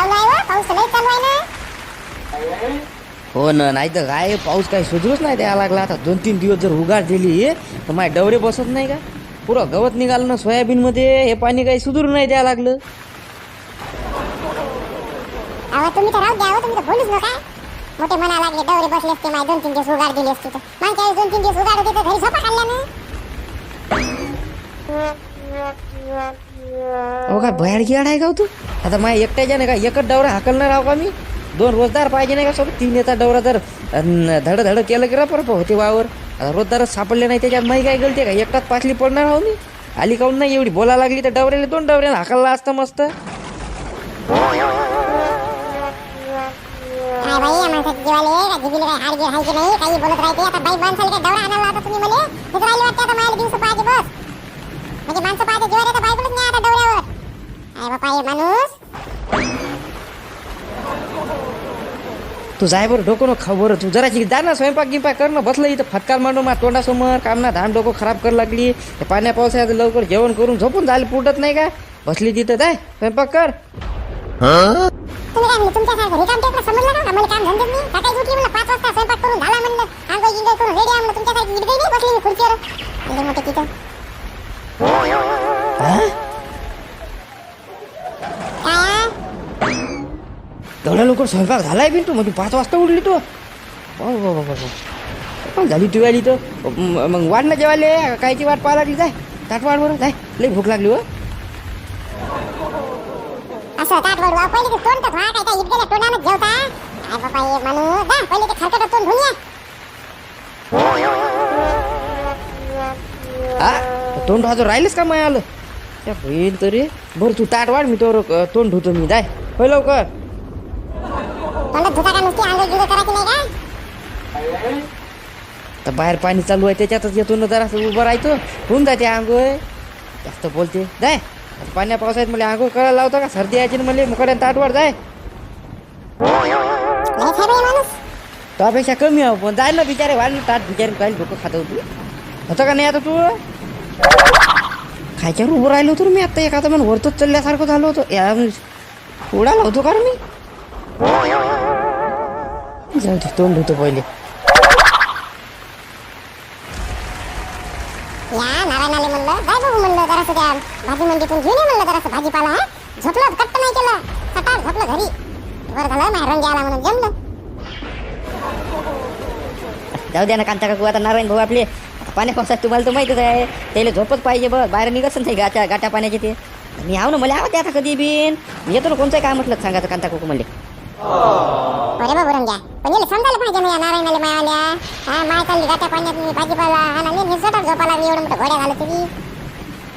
चालू आहे व पाऊस लय चालू आहे ना. हो ना नाही तर काय पाऊस काही सुधरूच नाही द्यायला लागला. आता दोन तीन दिवस जर उघाड दिली तर माझे डवरे बसत नाही का? पुरं गवत निघालं ना सोयाबीनमध्ये हे पाणी काही सुधरू नाही द्यायला लागलं. अहो तुम्ही तर राहू द्या हो, तुम्ही तर बोलूच नका. मोठे म्हणा लागले डवरे बसले असते माय दोन तीन दिवस उगाड दिली असते तर. मागच्या वेळेस दोन तीन दिवस उगाड होते तर घरी झोपा काढल्या ना. अहो काय बाहेर गियाड आहे का हो तू? आता माझ्या एकट्याच्या नाही का एकच डवरा हाकलणार आहो का मी? दोन रोजदार पाहिजे नाही का सोबत तीन येतात डवरा जर धड धड केलं की रपर होते वावर. आता रोजदारच सापडले नाही त्याच्यात माही काय गलती का? एकटाच पाचली पडणार आहो मी. आली काऊन नाही? एवढी बोला लागली तर डवऱ्याला दोन डवऱ्याला हाकलला असतं मस्त. काय बाई या माणसाची जीवाले का जिबीले काय हाड गिर हाय की नाही? काही बोलत राहते. आता बाई माणसाला काय आणायला तुम्ही राहिली वाटते आता दिवस पाहिजे बस. म्हणजे माणसं पाहिजे जीवाला तर बायकोलाच नाही आता दवड्यावर काय बापा हे माणूस? तू जाय बरं डोकं नको खाऊ बरं. तू जराशी जा ना स्वयंपाक गिंपाक कर ना. बसलं इथं फटकार मांडू मा तोंडासमोर. काम ना धान डोकं खराब कर लागली. पाण्या पावसाळ्यात लवकर जेवण करून झोपून झालं पुटत नाही का? बसली तिथं जाय स्वयंपाक कर. तुम्ही काय म्हणले रिकाम समजलं का? मला काम नाही सकाळी उठली म्हणलं पाच वाजता स्वयंपाक करून झाला म्हणलं. आंघोळ गिंघोळ करून रेडी आहे म्हणलं तुमच्यासारखी इडगई नाही बसली मी खुर्चीवर. मोठे तिथं. एवढ्या लवकर स्वयंपाक झालाय बिन तू. म्हणजे पाच वाजता उठली तू. बाबा बाबा बाबा पण झाली तू आली तर. मग वाढ ना जेवायले. कायची वाट पाहा लागली? जाय. ताट वाढ बरं जाय. लई भूक लागली हो. असं ताट वडवा पहिले ते तोंड तर व्हा काय त्या इतक्या तोंडानं जेवता? काय बापा हे माणूस. जा. पहिले ते खरकट तोंड धुवून या. हा तोंड राहिलंच का माय आलं त्या होईल तरी. बरं तू ताट वाढ. मी तर तोंड धुतो मी. जाय. होय लवकर. का नुसती आंघोळ गिंघोळ करायची नाही का? तर बाहेर पाणी चालू आहे त्याच्यातच येतो ना जरा उभं राहतो होऊन जाते आंघोळ. जास्त बोलते. जाय. आता पाण्या पावसाळ्यात मला आंघोळ करायला लावता का? सर्दी यायची ना मला मुकड्या ताटवर जाय. लय साहेब हे माणूस. त्यापेक्षा कमी आहो पण जाय ना बिचारे वाढ ना ताट बिचारे काय डोकं खात तू होतं का नाही आता तू? खायच्यावर उभं राहिलो होतो रे मी आता एखादा मन वरतोच चालल्यासारखं झालो होतो. या उडाला होतो का रे मी? जाऊ दे तोंड होतो पहिले या नारायणाले म्हणलं जाय बघू म्हणलं जरासं त्या भाजी मंडीतून घेऊन ये म्हणलं जरासं भाजीपाला हा झोपलं कट्ट नाही केलं सटार झोपलं घरी बरं झालं माझ्या रंगी आला म्हणून जमलं जाऊ द्या ना कांता काकू आता नारायण भाऊ आपले पाण्या पावसात तुम्हाला तर माहितीच आहे त्याला झोपच पाहिजे बघ बाहेर निघत नाही गाच्या गाट्या पाण्याचे ते मी आव ना मला आवडते आता कधी बिन येतो ना कोणतं काय म्हटलं सांगायचं कांता काकू म्हणले अरे बाबा रंग्या पण याला समजायला पाहिजे ना या नारायणाले माय आल्या हा? माय चालली गाठ्या पाण्यात मी भाजीपाला हा ना मी स्वतः झोपाला लागली एवढं मोठं घोड्या झालं तरी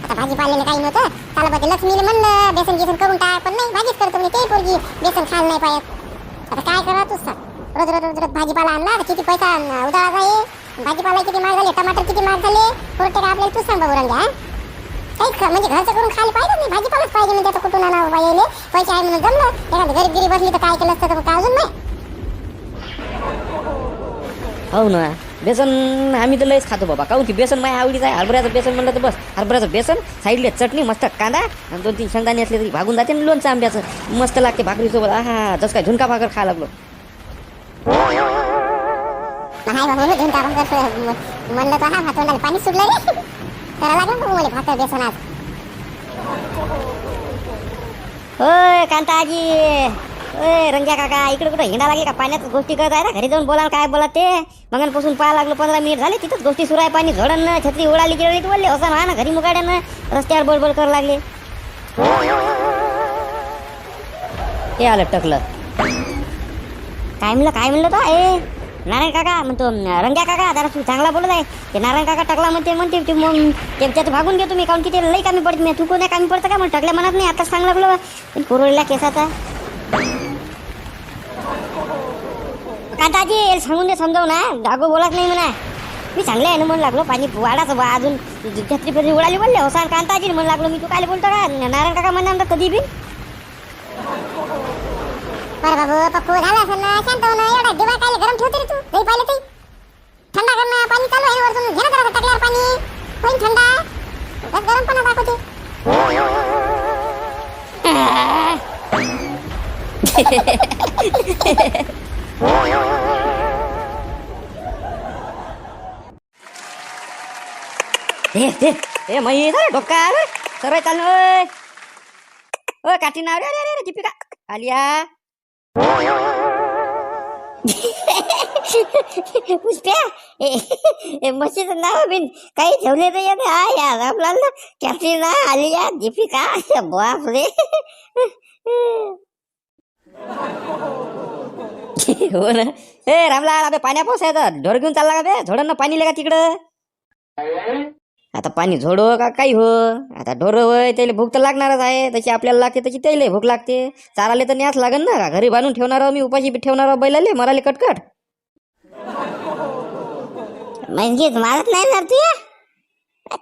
आता भाजीपाल्याला काही नव्हतं. त्याला पाहिजे लक्ष्मीने म्हणलं बेसन गिसन करून टाक पण नाही भाजीच करतो मी ते पोरगी बेसन खायला नाही पाहिजे आता काय करा तू सांग. रोज रोज रोज रोज भाजीपाला आणला किती पैसा अं, उधाळा भाजीपाला किती मार झाले टमाटर किती मार झाले? पुरटे का आपल्याला तूच सांग बघू रंग्या काही म्हणजे घरचं करून खायला पाहिजे नाही भाजीपालाच पाहिजे म्हणजे आता कुठून आणावं पाहिजे पैसे आहे म्हणून जमलं. एखादं गरीब गिरी बसली तर काय केलं असतं तर काय अजून नाही? हो ना. बेसन आम्ही तर लयच खातो बाबा. काहून की बेसन माझ्या आवडीचं आहे. हरभऱ्याचं बेसन म्हणलं तर बस. हरभऱ्याचं बेसन साईडले चटणी मस्त कांदा आणि दोन तीन शेंगदाणे असले तरी भागून जाते ना लोणचं आंब्याचं. मस्त लागते भाकरीसोबत. आहा जसं काय झुणका भाकर खायला लागलो. म्हणलं तर हा भातोंडाला पाणी सुटलं रे. करा लागलं बघू मला भाकर बेसन आज? होय कांता आजी रंग्या काका इकडे कुठं हिंडा लागे का? पाण्यात गोष्टी करत आहे ना? घरी जाऊन बोलाल काय बोला ते? मगनपासून पाहा लागलो पंधरा मिनिट झाले तिथंच गोष्टी सुरू आहे पाणी झोडन छत्री उडाली गिळली बोलले असं ना ना घरी मुकाड्यानं रस्त्यावर बडबड करू लागले. हे आलं टकलं. काय म्हणलं काय म्हणलं तो? ए नारायण काका म्हणतो रंग्या काका जरा तू चांगला बोलत आहे. ते नारायण काका टकला म्हणते म्हणते ते मग ते भागून घेतो मी काऊन की ते लई कमी पडत नाही. तू कोण्या कमी पडतं का? मग टकल्या म्हणत नाही. आताच चांगला लागलो. पण केसाचा कांताजी याला सांगून दे समजाव ना डागो बोलत नाही म्हणा. मी चांगले आहे ना म्हणून लागलो. पाणी वाढाचं बा अजून छत्री फत्री उडाली बोलले. हो सांग कांताजी म्हणून लागलो. मी तू काय बोलतो का? नारायण काका म्हणणार ना कधी बी. बरं बाबू पप्पू झालं असेल ना? शांत हो ना एवढा दिवा काय गरम ठेवते रे तू? नाही पाहिलं ते? थंडा करणं पाणी चालू आहे वरतून. घे ना जरा टाकल्यावर पाणी. होईन थंडा. बस गरम पण दाखवते. हे हे हे मई डोका रे सरळ चाल ओय काठी नाव रे अरे अरे दीपिका. आलिया. पुष्प्या म्हशीचं नाव बिन काही ठेवले तर येते. हा या रामलाल कॅटरीना आलिया दीपिका. बाप रे हो ना. ए रामलाल अबे पाण्या पोसायचं ढोर घेऊन चालला का बे? झोडांना पाणी का तिकडं? आता पाणी झोडो का काही हो? आता ढोर होय त्याला भूक तर लागणारच आहे. तशी आपल्याला लागते तशी त्याला भूक लागते. चाराले तर न्यास लागन ना. का घरी बांधून ठेवणार आहो मी उपाशी ठेवणार बैलाले. मराले कटकट. म्हणजे मारत नाही ना तू?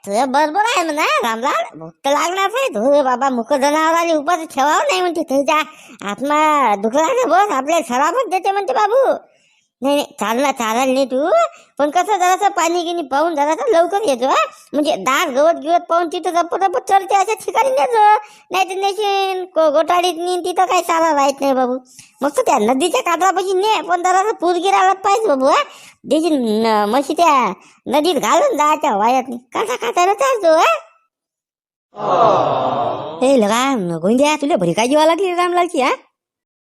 तुझं बरोबर आहे म्हणा रामलाल. भूक तर लागणार आहे. धुरे बाबा मुख जनावराले उपास ठेवावं नाही म्हणते. तुझ्या आत्मा दुखला ना बस आपल्या सराफच देते म्हणते बाबू. नाही नाही चालना चालाल नाही तू पण कसं जरासं पाणी गिनी पाहून जरासं लवकर येतो हा. म्हणजे दार गवत गिवत पाहून तिथं जप जपत चलते अशा ठिकाणी नेतो नाही तर नेशीन को- गोटाडीत नेईन तिथं काही चाला राहत नाही बाबू. मग तर त्या नदीच्या काठापाशी ने पण जरासं पूर गिरायला पाहिजे बाबू हा. देशी न- म्हशी त्या नदीत घालून जायच्या वायात काटा काटायला चालतो हा. ए लगा गोंद्या तुला भरी काळजी व्हावं लागली रामलालची हा.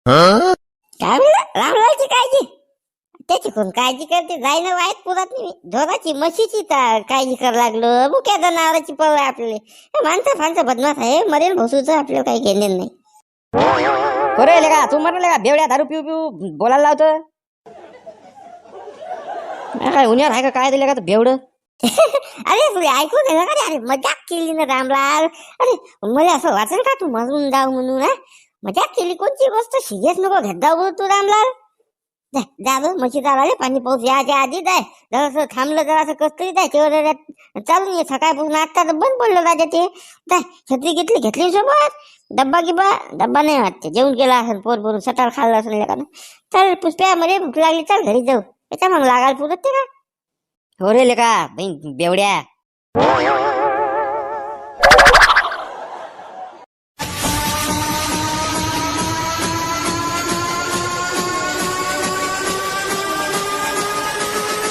काय म्हणलं रामलालची काळजी. त्याची कोण काळजी करते. जायनं वाईट पुरत नाही ढोराची म्हशीची काळजी करायला लागलो. मुक्या जनावराची पवय आपल्याला. माणसं फाणसं बदमाश आहे. मरेल भोसूचं आपल्याला काही घेणे नाही. बरे का तू म्हटलं का बेवड्या दारू पिऊ पिऊ बोलायला लावतं काय उन्हावर आहे का काय दिलं का बेवडं? अरे तुला ऐकून आहे ना? अरे मजाक केली ना रामलाल. अरे मला असं वाचलं का तू? मरून जाऊ म्हणून मजाक केली? कोणची गोष्ट? सिरियस नको घेत जाऊ तू रामलाल. जा जा म्हशी पाणी पाऊस याच्या आधीच आहे जरासं थांबलं जरासं कस आहे तेव्हा तेवढं चालून ये. सकाळपासून आता तर बंद पडलं राजा ते. जाय छत्री घेतली घेतली सोबत. डब्बा गिब्बा. डब्बा नाही वाटते जेवण केला असेल पोट भरून सटाळ खाल्ला असेल का चल पुष्प्यामध्ये भूक लागली. चल घरी जाऊ. याच्या मग लागायला पुरत ते का? हो रे लेका बेवड्या.